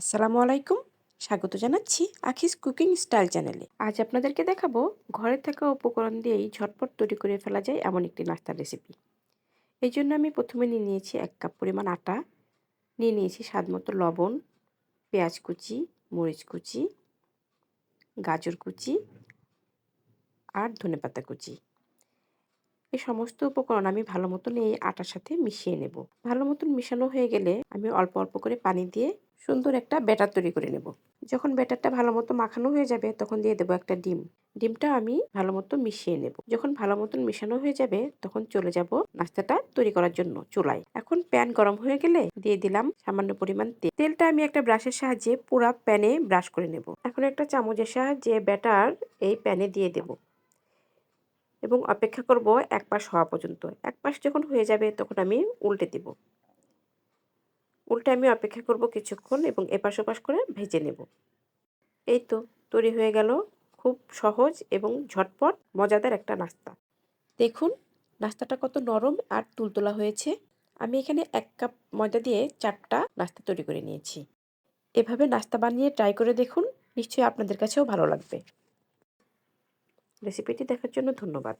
আসসালামু আলাইকুম। স্বাগত জানাচ্ছি আখিস কুকিং স্টাইল চ্যানেলে। আজ আপনাদেরকে দেখাবো ঘরে থাকা উপকরণ দিয়েই ঝটপট তৈরি করে ফেলা যায় এমন একটি নাস্তার রেসিপি এই জন্য আমি প্রথমে নিয়ে নিয়েছি এক কাপ পরিমাণ আটা, নিয়ে নিয়েছি স্বাদ মতো লবণ, পেঁয়াজ কুচি, মরিচ কুচি, গাজর কুচি আর ধনেপাতা কুচি। এই সমস্ত উপকরণ আমি ভালো মতন এই আটার সাথে মিশিয়ে নেব। ভালো মতন মিশানো হয়ে গেলে আমি অল্প অল্প করে পানি দিয়ে সুন্দর একটা ব্যাটার তৈরি করে নেব। যখন ব্যাটারটা ভালো মতো মাখানো হয়ে যাবে, তখন দিয়ে দেবো একটা ডিম। ডিমটা আমি ভালো মতো মিশিয়ে নেব। যখন ভালো মতন মিশানো হয়ে যাবে, তখন চলে যাব নাস্তাটা তৈরি করার জন্য চুলায়। এখন প্যান গরম হয়ে গেলে দিয়ে দিলাম সামান্য পরিমাণ তেল। তেলটা আমি একটা ব্রাশের সাহায্যে পুরা প্যানে ব্রাশ করে নেব। এখন একটা চামচের সাহায্যে ব্যাটার এই প্যানে দিয়ে দেব। এবং অপেক্ষা করব এক পাশ হওয়া পর্যন্ত। এক পাশ যখন হয়ে যাবে, তখন আমি উল্টে দেব। উল্টে আমি অপেক্ষা করব কিছুক্ষণ এবং এপাশ ওপাশ করে ভেজে নেব। এই তো, তৈরি হয়ে গেল খুব সহজ এবং ঝটপট মজাদার একটা নাস্তা। দেখুন, নাস্তাটা কত নরম আর তুলতোলা হয়েছে। আমি এখানে এক কাপ ময়দা দিয়ে চারটা নাস্তা তৈরি করে নিয়েছি। এভাবে নাস্তা বানিয়ে ট্রাই করে দেখুন, নিশ্চয়ই আপনাদের কাছেও ভালো লাগবে। রেসিপিটি দেখার জন্য ধন্যবাদ।